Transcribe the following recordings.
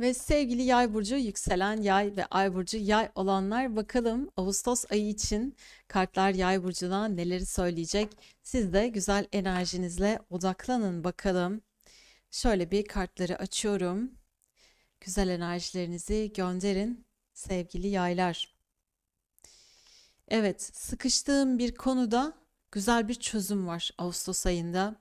Ve sevgili Yay burcu, yükselen Yay ve Ay burcu Yay olanlar bakalım Ağustos ayı için kartlar Yay burcuna neleri söyleyecek? Siz de güzel enerjinizle odaklanın bakalım. Şöyle bir kartları açıyorum. Güzel enerjilerinizi gönderin sevgili Yaylar. Evet, sıkıştığım bir konuda güzel bir çözüm var Ağustos ayında.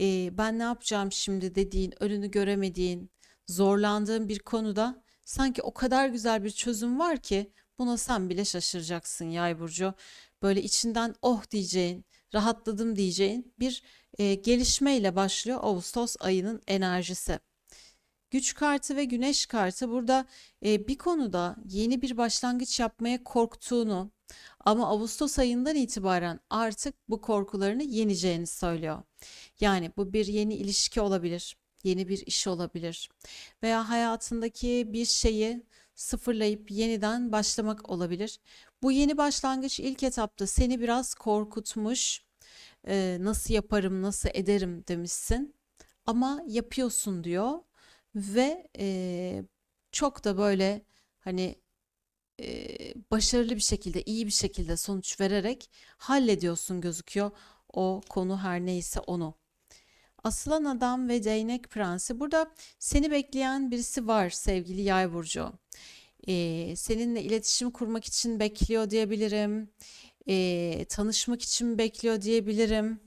Ee, ben ne yapacağım şimdi dediğin, önünü göremediğin, zorlandığın bir konuda sanki o kadar güzel bir çözüm var ki buna sen bile şaşıracaksın Yay burcu. Böyle içinden oh diyeceğin, rahatladım diyeceğin bir e, gelişmeyle başlıyor Ağustos ayının enerjisi. Güç kartı ve güneş kartı burada e, bir konuda yeni bir başlangıç yapmaya korktuğunu ama Ağustos ayından itibaren artık bu korkularını yeneceğini söylüyor. Yani bu bir yeni ilişki olabilir, yeni bir iş olabilir veya hayatındaki bir şeyi sıfırlayıp yeniden başlamak olabilir. Bu yeni başlangıç ilk etapta seni biraz korkutmuş, e, nasıl yaparım, nasıl ederim demişsin ama yapıyorsun diyor ve e, çok da böyle hani e, başarılı bir şekilde, iyi bir şekilde sonuç vererek hallediyorsun gözüküyor o konu her neyse onu. Aslan Adam ve Değnek Prensi. Burada seni bekleyen birisi var sevgili Yay burcu. Ee, seninle iletişim kurmak için bekliyor diyebilirim. Ee, tanışmak için bekliyor diyebilirim.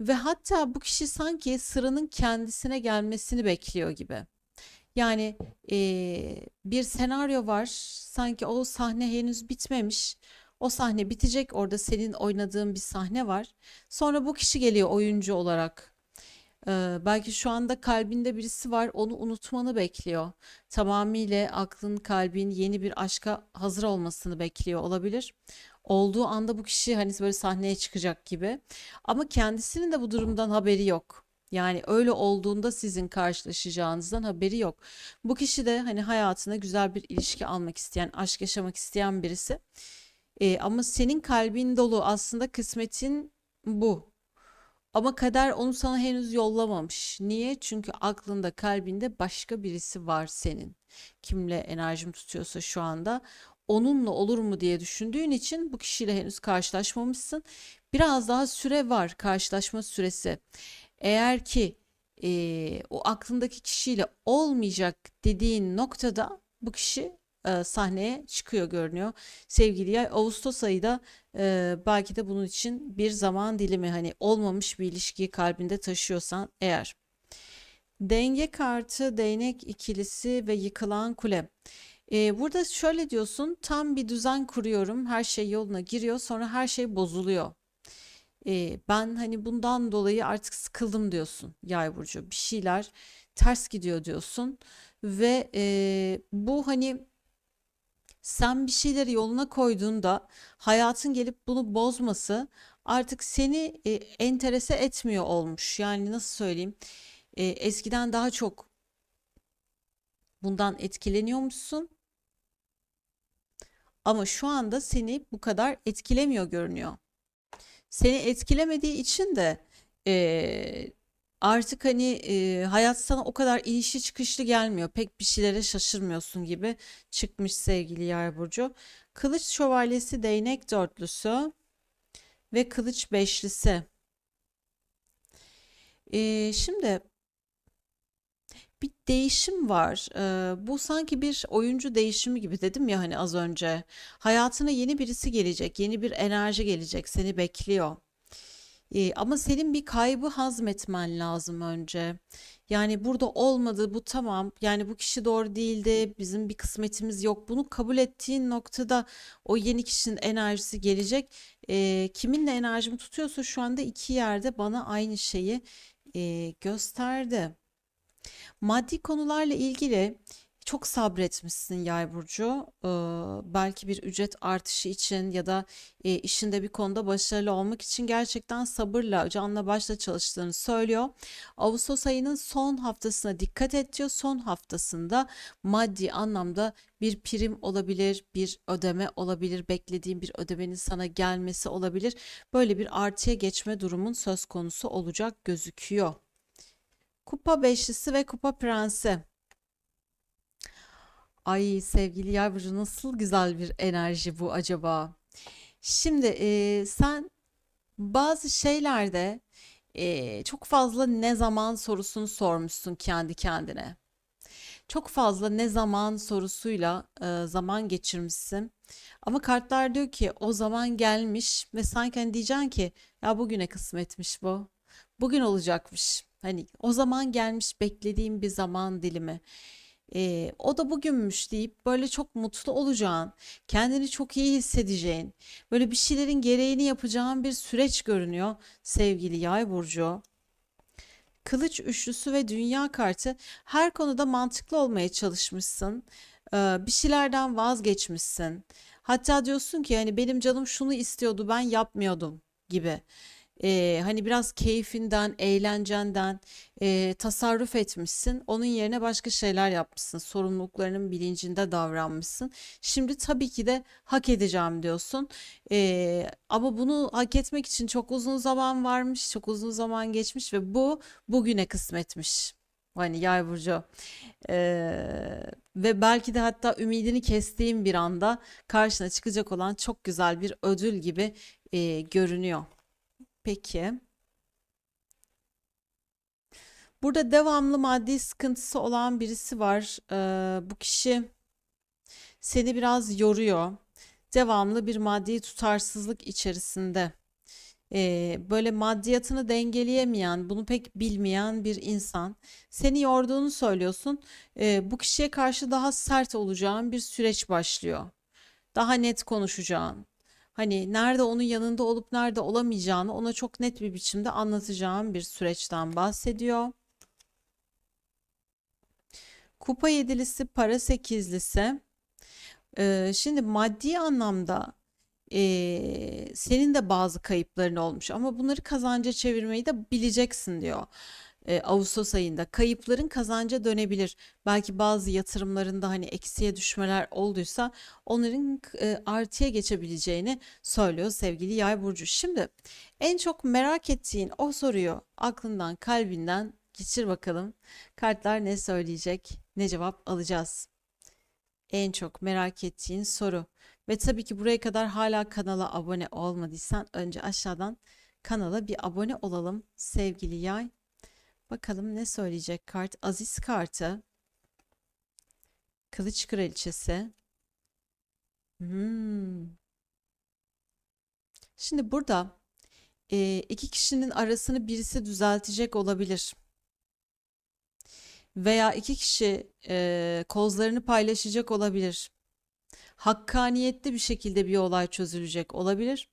Ve hatta bu kişi sanki sıranın kendisine gelmesini bekliyor gibi. Yani eee, bir senaryo var. Sanki o sahne henüz bitmemiş. O sahne bitecek. Orada senin oynadığın bir sahne var. Sonra bu kişi geliyor oyuncu olarak. Eee, belki şu anda kalbinde birisi var. Onu unutmanı bekliyor. Tamamıyla aklın, kalbin yeni bir aşka hazır olmasını bekliyor olabilir. Olduğu anda bu kişi hani böyle sahneye çıkacak gibi. Ama kendisinin de bu durumdan haberi yok. Yani öyle olduğunda sizin karşılaşacağınızdan haberi yok. Bu kişi de hani hayatına güzel bir ilişki almak isteyen, aşk yaşamak isteyen birisi. Ee, ama senin kalbin dolu aslında kısmetin bu. Ama kader onu sana henüz yollamamış. Niye? Çünkü aklında, kalbinde başka birisi var senin. Kimle enerjim tutuyorsa şu anda onunla olur mu diye düşündüğün için bu kişiyle henüz karşılaşmamışsın. Biraz daha süre var, karşılaşma süresi. Eğer ki eee, o aklındaki kişiyle olmayacak dediğin noktada bu kişi e, sahneye çıkıyor görünüyor. Sevgili Yay, Ağustos ayı da e, belki de bunun için bir zaman dilimi hani olmamış bir ilişkiyi kalbinde taşıyorsan eğer. Denge kartı, değnek ikilisi ve yıkılan kule. E, burada şöyle diyorsun, tam bir düzen kuruyorum, her şey yoluna giriyor, sonra her şey bozuluyor. Eee, ben hani bundan dolayı artık sıkıldım diyorsun Yay burcu. Bir şeyler ters gidiyor diyorsun ve eee, bu hani sen bir şeyleri yoluna koyduğunda hayatın gelip bunu bozması artık seni e, enterese etmiyor olmuş. Yani nasıl söyleyeyim? E, eskiden daha çok bundan etkileniyormuşsun ama şu anda seni bu kadar etkilemiyor görünüyor seni etkilemediği için de eee, artık hani eee, hayat sana o kadar inişli çıkışlı gelmiyor. Pek bir şeylere şaşırmıyorsun gibi çıkmış sevgili Yay burcu. Kılıç şövalyesi, değnek dörtlüsü ve kılıç beşlisi. Eee, şimdi bir değişim var. Eee, bu sanki bir oyuncu değişimi gibi dedim ya hani az önce. Hayatına yeni birisi gelecek, yeni bir enerji gelecek, seni bekliyor. Eee, ama senin bir kaybı hazmetmen lazım önce. Yani burada olmadı, bu tamam. Yani bu kişi doğru değildi, bizim bir kısmetimiz yok. Bunu kabul ettiğin noktada o yeni kişinin enerjisi gelecek. Eee, kiminle enerjimi tutuyorsa şu anda iki yerde bana aynı şeyi eee, gösterdi. Maddi konularla ilgili çok sabretmişsin Yay burcu. Ee, belki bir ücret artışı için ya da e, işinde bir konuda başarılı olmak için gerçekten sabırla, canla başla çalıştığını söylüyor. Ağustos ayının son haftasına dikkat et diyor. Son haftasında maddi anlamda bir prim olabilir, bir ödeme olabilir, beklediğin bir ödemenin sana gelmesi olabilir. Böyle bir artıya geçme durumun söz konusu olacak gözüküyor. Kupa beşlisi ve kupa prensi. Ay sevgili yay burcu nasıl güzel bir enerji bu acaba? Şimdi e, sen bazı şeylerde e, çok fazla ne zaman sorusunu sormuşsun kendi kendine. Çok fazla ne zaman sorusuyla e, zaman geçirmişsin. Ama kartlar diyor ki o zaman gelmiş ve sanki hani diyeceksin ki ya bugüne kısmetmiş bu. Bugün olacakmış. Hani o zaman gelmiş beklediğim bir zaman dilimi. E, o da bugünmüş deyip böyle çok mutlu olacağın, kendini çok iyi hissedeceğin, böyle bir şeylerin gereğini yapacağın bir süreç görünüyor sevgili Yay burcu. Kılıç üçlüsü ve dünya kartı her konuda mantıklı olmaya çalışmışsın. Ee, bir şeylerden vazgeçmişsin. Hatta diyorsun ki hani benim canım şunu istiyordu ben yapmıyordum gibi. Ee, hani biraz keyfinden, eğlencenden e, tasarruf etmişsin. Onun yerine başka şeyler yapmışsın. Sorumluluklarının bilincinde davranmışsın. Şimdi tabii ki de hak edeceğim diyorsun. Ee, ama bunu hak etmek için çok uzun zaman varmış, çok uzun zaman geçmiş ve bu bugüne kısmetmiş. Hani yay burcu. Ee, ve belki de hatta ümidini kestiğin bir anda karşına çıkacak olan çok güzel bir ödül gibi e, görünüyor. Peki. Burada devamlı maddi sıkıntısı olan birisi var. Ee, bu kişi seni biraz yoruyor. Devamlı bir maddi tutarsızlık içerisinde. Ee, böyle maddiyatını dengeleyemeyen, bunu pek bilmeyen bir insan. Seni yorduğunu söylüyorsun. Ee, bu kişiye karşı daha sert olacağın bir süreç başlıyor. Daha net konuşacağın. Hani nerede onun yanında olup nerede olamayacağını ona çok net bir biçimde anlatacağım bir süreçten bahsediyor. Kupa yedilisi, para sekizlisi. Ee, şimdi maddi anlamda ee, senin de bazı kayıpların olmuş ama bunları kazanca çevirmeyi de bileceksin diyor. Ee, Ağustos ayında kayıpların kazanca dönebilir. Belki bazı yatırımlarında hani eksiye düşmeler olduysa onların e, artıya geçebileceğini söylüyor sevgili Yay burcu. Şimdi en çok merak ettiğin o soruyu aklından, kalbinden geçir bakalım. Kartlar ne söyleyecek? Ne cevap alacağız? En çok merak ettiğin soru. Ve tabii ki buraya kadar hala kanala abone olmadıysan önce aşağıdan kanala bir abone olalım sevgili yay. Bakalım ne söyleyecek kart? Aziz kartı. Kılıç kraliçesi. Hmm. Şimdi burada e, iki kişinin arasını birisi düzeltecek olabilir. Veya iki kişi e, kozlarını paylaşacak olabilir. Hakkaniyetli bir şekilde bir olay çözülecek olabilir.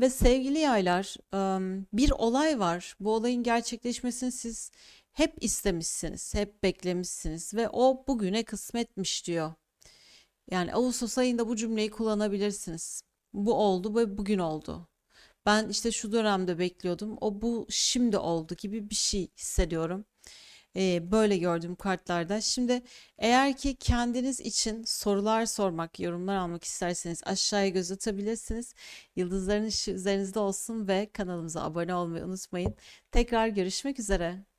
Ve sevgili yaylar, bir olay var. Bu olayın gerçekleşmesini siz hep istemişsiniz, hep beklemişsiniz ve o bugüne kısmetmiş diyor. Yani Ağustos ayında bu cümleyi kullanabilirsiniz. Bu oldu ve bugün oldu. Ben işte şu dönemde bekliyordum. O bu şimdi oldu gibi bir şey hissediyorum. Ee, böyle gördüğüm kartlarda. Şimdi eğer ki kendiniz için sorular sormak, yorumlar almak isterseniz aşağıya göz atabilirsiniz. Yıldızların üzerinizde olsun ve kanalımıza abone olmayı unutmayın. Tekrar görüşmek üzere.